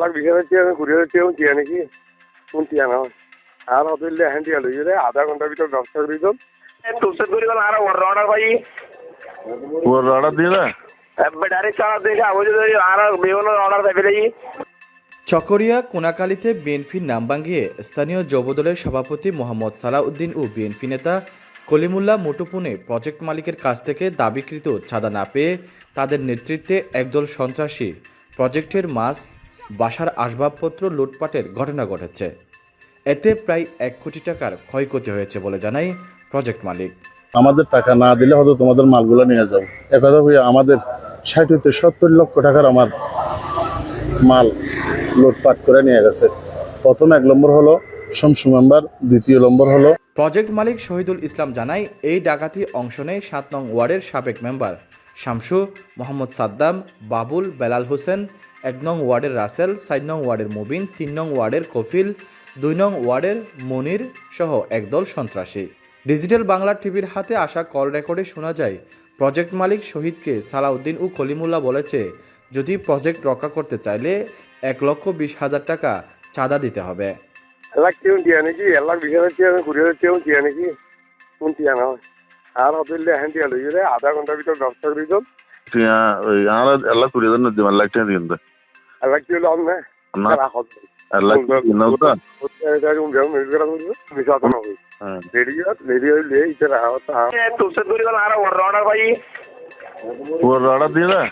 লাখ বিঘা হচ্ছে কুড়ি টিয়া নাকি কোন টিয়া না আর হ্যাঁ টিয়া লই গেলে আধা ঘণ্টার ভিতর ব্যবস্থা করে দিতাম করি আর ওর রডার ভাই ওর রডার চকরিয়া কোনাকালীতে বিএনপির নাম ভাঙিয়ে স্থানীয় যুবদলের সভাপতি মোহাম্মদ সালাউদ্দিন ও বিএনপি নেতা কলিমুল্লাহ মুটুপুনে প্রজেক্ট মালিকের কাছ থেকে দাবিকৃত ছাদা না পেয়ে তাদের নেতৃত্বে একদল সন্ত্রাসী প্রজেক্টের মাস বাসার আসবাবপত্র লুটপাটের ঘটনা ঘটেছে। এতে প্রায় এক কোটি টাকার ক্ষয়ক্ষতি হয়েছে বলে জানাই প্রজেক্ট মালিক। আমাদের টাকা না দিলে হয়তো তোমাদের মালগুলো নিয়ে যাব। একথা হয়ে আমাদের ষাট হইতে সত্তর লক্ষ টাকার আমার মাল লুটপাট করে নিয়ে গেছে। প্রথম এক নম্বর হলো শমসু মেম্বার দ্বিতীয় নম্বর হলো। প্রজেক্ট মালিক শহীদুল ইসলাম জানায় এই ডাকাতি অংশ নেয় সাত নং ওয়ার্ডের সাবেক মেম্বার শামসু মোহাম্মদ সাদ্দাম বাবুল বেলাল হোসেন এক নং ওয়ার্ডের রাসেল সাত নং ওয়ার্ডের মুবিন তিন নং ওয়ার্ডের কফিল দুই নং ওয়ার্ডের মনির সহ একদল সন্ত্রাসী। ডিজিটাল বাংলা টিভির হাতে আসা কল রেকর্ডে শোনা যায় প্রজেক্ট মালিক শহীদকে সালাউদ্দিন ও কলিমুল্লা বলেছে যদি প্রজেক্ট রক্ষা করতে চাইলে এক লক্ষ বিশ হাজার টাকা চাঁদা দিতে হবে। আর আধা ঘণ্টার ভিতর ব্যবস্থা দিবেন অর্ডার দিয়ে না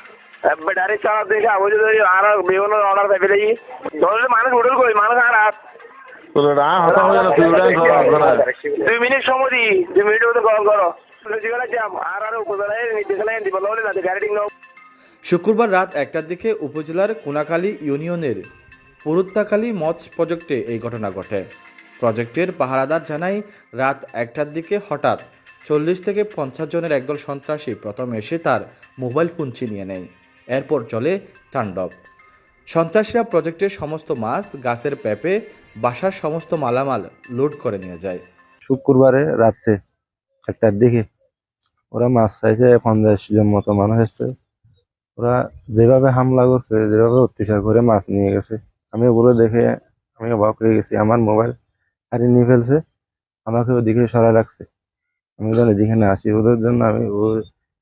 ডাইরেক্ট চালা দেখে আবুজ আর বিভিন্ন অর্ডার পাই ফেলে ধরলে মানুষ উঠল কই মানুষ আর হয়ে আপনারা দুই মিনিট সময় দি দুই মিনিটের মধ্যে কল করো আর আর উপজেলায় নির্দেশালয় দিব গাড়ি নাও শুক্রবার রাত একটার দিকে উপজেলার কোনাখালী ইউনিয়নের পুরুত্তাখালী মৎস প্রজেক্টে এই ঘটনা ঘটে। প্রজেক্টের পাহারাদার জানায়, রাত একটার দিকে হঠাৎ চল্লিশ থেকে পঞ্চাশ জনের একদল সন্ত্রাসী প্রথম এসে তার মোবাইল ফোন ছিনিয়ে নেয়। এরপর চলে তাণ্ডব। সন্ত্রাসীরা প্রজেক্টের সমস্ত মাছ, গাছের পেঁপে, বাসার সমস্ত মালামাল লোড করে নিয়ে যায়। শুক্রবারে রাত্রে একটার দিকে ওরা মাছ চাইছে, পঞ্চাশ জন মতো মানুষ এসছে। ওরা যেভাবে হামলা করছে যেভাবে অত্যাচার করে মাছ নিয়ে গেছে আমি ওগুলো দেখে আমি অবাক হয়ে গেছি। আমার মোবাইল হারিয়ে নিয়ে ফেলছে আমাকে ওদিকে সরাই রাখছে। আমি যখন এদিকে না আসি ওদের জন্য আমি ও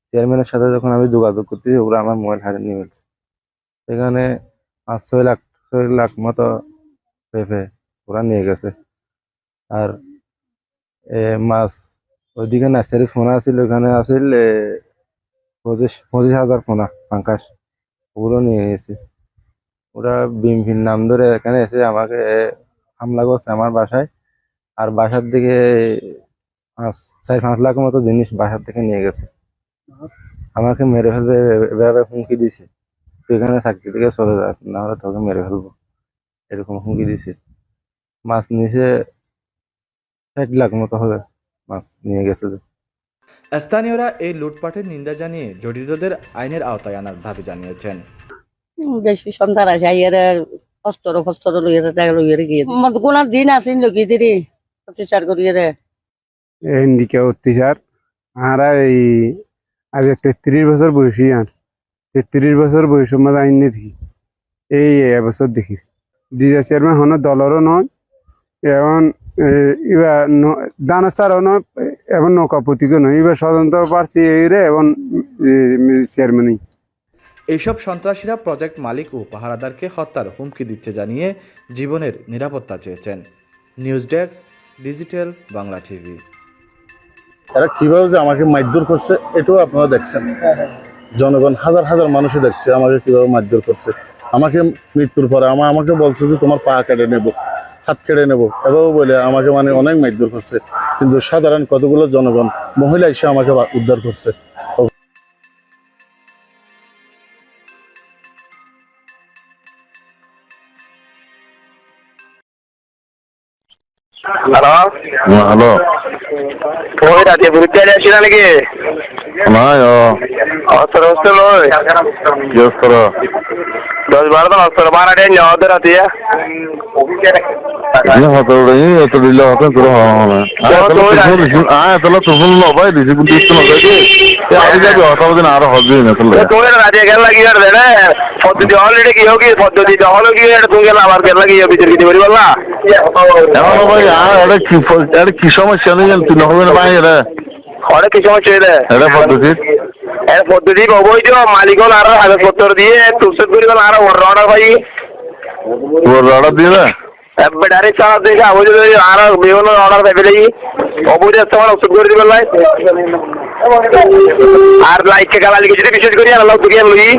চেয়ারম্যানের সাথে যখন আমি যোগাযোগ করতেছি ওরা আমার মোবাইল হারিয়ে নিয়ে ফেলছে। সেখানে পাঁচ ছয় লাখ ছয় লাখ মতো পেঁপে ওরা নিয়ে গেছে। আর মাছ ওইদিকে নার্সারি ফোনা আছিল ওখানে আছিল এ, পঁচিশ পঁচিশ হাজার ফোনা পাঙ্কাশ। ওগুলো নিয়ে গেছে ওরা বিএমপির নাম ধরে এখানে এসে আমাকে হামলা করছে আমার বাসায়। আর বাসার দিকে পাঁচ, চার, পাঁচ লাখ মতো জিনিস বাসার থেকে নিয়ে গেছে। আমাকে মেরে ফেলবে, এভাবে হুমকি দিছে। তুই এখানে চাকরি থেকে চলে যা না হলে তোকে মেরে ফেলব। এরকম হুমকি দিছে। মাছ নিচে ষাট লাখ মতো হবে মাছ নিয়ে গেছে। যে। স্থানীয়রা এই লুটপাটের নিন্দা জানিয়ে জড়িতদের আইনের আওতায় আনার দাবি জানিয়েছেন। বেশি সন্তান আছে আইয়ারে অস্ত্র ফস্ত্র লইয়ে লইয়ে গিয়ে কোন দিন আসিন লগিয়ে দিদি অত্যাচার করিয়ে অত্যাচার। আমরা এই আজ তেত্রিশ বছর বয়সী আর তেত্রিশ বছর বয়সের মধ্যে আইন দেখি এই এবছর দেখি। ডিজা চেয়ারম্যান হন দলেরও নয়। এবং ইবা দানা সারও নয় এবং নৌকা প্রতীকও নয় এবার স্বতন্ত্র প্রার্থী এই রে এবং চেয়ারম্যানই এইসব সন্ত্রাসীরা প্রজেক্ট মালিক ও পাহারাদারকে হত্যার হুমকি দিচ্ছে জানিয়ে জীবনের নিরাপত্তা চেয়েছেন। News desk digital Bangla TV. এরা কীভাবে যে আমাকে মারধর করছে এটাও আপনারা দেখছেন। জনগণ হাজার হাজার মানুষই দেখছে আমাকে কীভাবে মারধর করছে। আমাকে মৃত্যুর পরে আমার আমাকে বলছে যে তোমার পা কেটে নেব। হাত কেটে নেব। এভাবে বলে আমাকে মানে অনেক মারধর করছে। কিন্তু সাধারণ কতগুলো জনগণ মহিলা এসে আমাকে উদ্ধার করছে। হ্যালো? হ্যালো। ওই রাতে আসি না নাকি? নাই ও। অস্ত্র অস্ত্র লই? কি করো দশ বারো অস্ত্র। হাতে Ini hotel? Ah, lo. Ya, hotel দেড়ে পদ্ধতি অলরেডি কি হোক পদ্ধতি হলো কি এটা তুমি গেল আবার গেল লাগি বিচার কিছু করি বললা? এমন ভাই আর এটা কি এটা কি সমস্যা নেই জান তুই হবে না ভাই এটা অনেক কিছু সমস্যা দেয় এটা পদ্ধতি। এর পদ্ধতি অবৈধ মালিক হল আরও কাগজপত্র দিয়ে তুলসেট করি গেল আরও অর্ডার ভাই। অর্ডার দিয়ে ব্যাটারি চার্জ দেখে অবৈধ আরও বিভিন্ন অর্ডার পাইবে লাগি অবৈধ তোমার ওষুধ করে দিবে লাই। আর লাইককে গালা লিখে যদি বিশেষ করি আর লোক থেকে লই।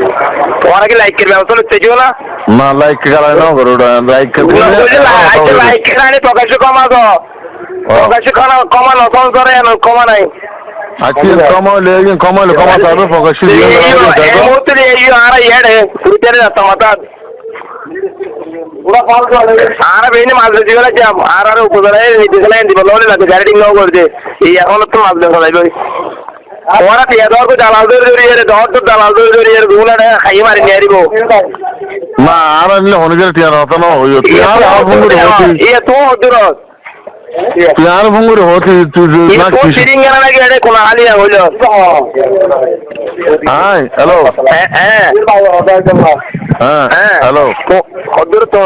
ওরা কি লাইকের ব্যবস্থা হচ্ছে কি না? না লাইক গালা না করো লাইক লাইক লাইক প্রকাশ কমা প্রকাশ কমা নকল করে কমা নাই। কমাইলে কমাইলে কমাতে হবে আর বেইনে মাছ গেলে যাব আর আর উপজেলায় নিতে গেলে দিব লোলে লাগে গাড়ি নাও করছে এই এখন তো মাছ ধরা যাইবে ওরা টিয়া দর কো দালাল দর ইয়ারে দর তো দালাল মারি নিয়ে না আর গেলে টিয়ার হতো না আর ভঙ্গুরে হতি ইয়ে তো ভঙ্গুরে হতি তুই ইয়ে না কি সিরিং নাকি এটা কোন হালিয়া হইল হাই হ্যালো হ্যাঁ হ্যাঁ হ্যাঁ হ্যাঁ হ্যালো হদ্দুর তো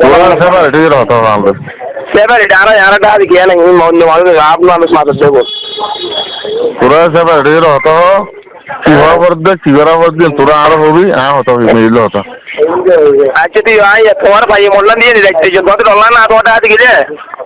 তোরা সবার ঠিক হতো আর আর কি আপনার মানুষ মাছ দেবো। তোরা সবার ঠিক হতো কি হওয়া পড়বে কি করা পড়বে তোরা আরও হবি হ্যাঁ হতো আচ্ছা তুই আয় তোমার ভাই মোল্লা দিয়ে দিচ্ছি কত ডলার না হাতে গেলে তুই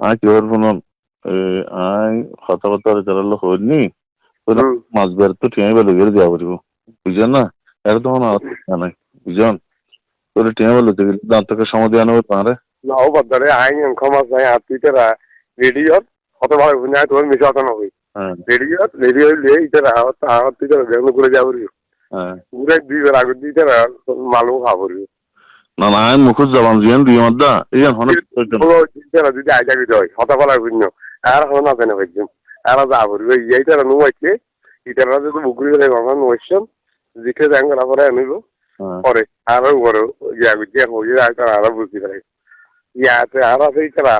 আই কি ওর ফোন আই কথাবার্তা চালালো হয়নি তোরা হুম। মাছ বের তো টিয়াই বেলো গেলে দেওয়া পারিব বুঝছেন না? এটা তো নাই বুঝছেন তোর টিয়াই বেলো দাঁত থেকে সময় দেওয়া নেবে তাহলে নাও বদলে আইন ক্ষমা চাই আর তুই তারা রেডিওর কত ভালো বুঝাই তোর মিশে অত নবই রেডিওর রেডিও লে ইতারা আহত আহত তুই তারা বেগুন করে যাব পুরো দুই বেলা আগে দুই তারা মালুম খাব না না মুখুজ জবান জিয়ান দিয়ে মাদ্দা এই হনে যদি আইজা গিয়ে হয়। হতা বলা ভিন্ন আর হন না কেন ভাইছিম আর যাব এই তারা নু আছে ইতারা যদি বুকুরি করে মামা নইছম জিকে যাং করা পরে আনিব। পরে আরও বড় ইয়া গুজিয়া হয়ে আর আরও বুঝি পারে। ইয়াতে আর আছে ইতারা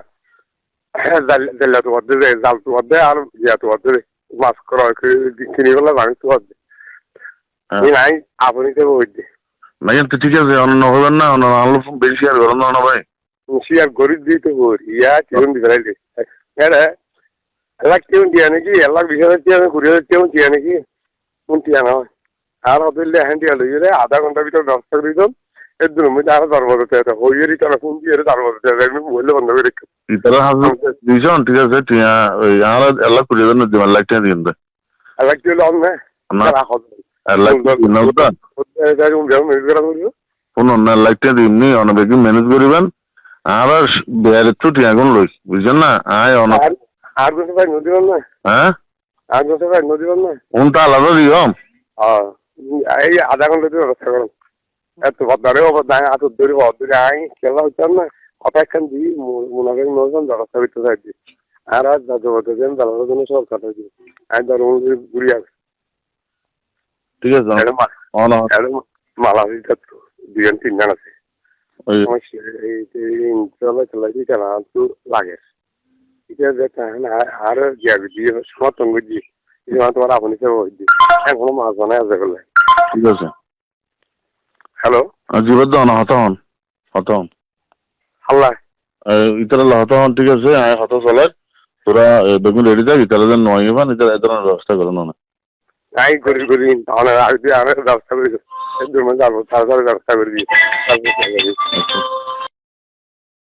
জাল্লা তো অর্ধে জাল তো অর্ধে আর ইয়া তো অর্ধে মাছ করা কিনে গেলে মাংস তো অর্ধে নাই আপনি তো হইতে না কিন্তু ঠিক আছে অন্য হবেন না অন্য আলো বেশি আর গরম না ভাই। হুঁশিয়ার গরিব দিতে হর ইয়া কেমন দিতে হ্যাঁ দিয়া বিশ হাজার টিয়া কুড়ি হাজার দিয়া নাকি কোন টিয়া না হয়? আর হতে হ্যান্ড লই আধা ঘণ্টার ভিতরে করে দিতাম এর দুর মধ্যে আরও তার মধ্যে হইয়েরই তারা ফোন দিয়ে তার মধ্যে আমি বললে বন্ধ করে রেখে। ইতারা হাজু দুইজন ঠিক আছে ওই আর এলা কুড়ি জন দিবেন টিয়া দিন লন না না তারা হত এলা নৌতা কোন অন্য লাইট টিয়া দিমনি অন্য বেগি ম্যানেজ করিবেন। আর বেয়ারে তো টিয়া গুন লই বুঝছেন না? আয় অন আর কোথাও ভাই নদী না হ্যাঁ? আর কোথাও ভাই নদী না কোনটা আলাদা দিয়ম হ্যাঁ এই আধা ঘণ্টা দিয়ে ব্যবস্থা করুন এত বদারে অবদায় হাত ধরে অধরে আই খেলা হইতাম না। অপেক্ষান দি করেন নজন ব্যবস্থা করতে আর আজ যাতে বলতে দেন জন্য সব কথা দিই। আমি ধর ঘুরি আসি। ঠিক আছে মালা দুজন তিনজন আছে। তো লাগে। এটা যেটা আর দিয়ে সমর্থন করছি। তোমার আপনি এখনও মাছ বানায় আছে বলে। ঠিক আছে। হ্যালো? হত হন হত হন আল্লাহ। ইতারা হত হন ঠিক আছে হত চলে। তোরা বেগুন রেডি থাক ইতারা যেন নয় এত ব্যবস্থা করে না নাই করি করি তাহলে আগে আমি ব্যবস্থা করি যাব তার ব্যবস্থা করে দিই তারপর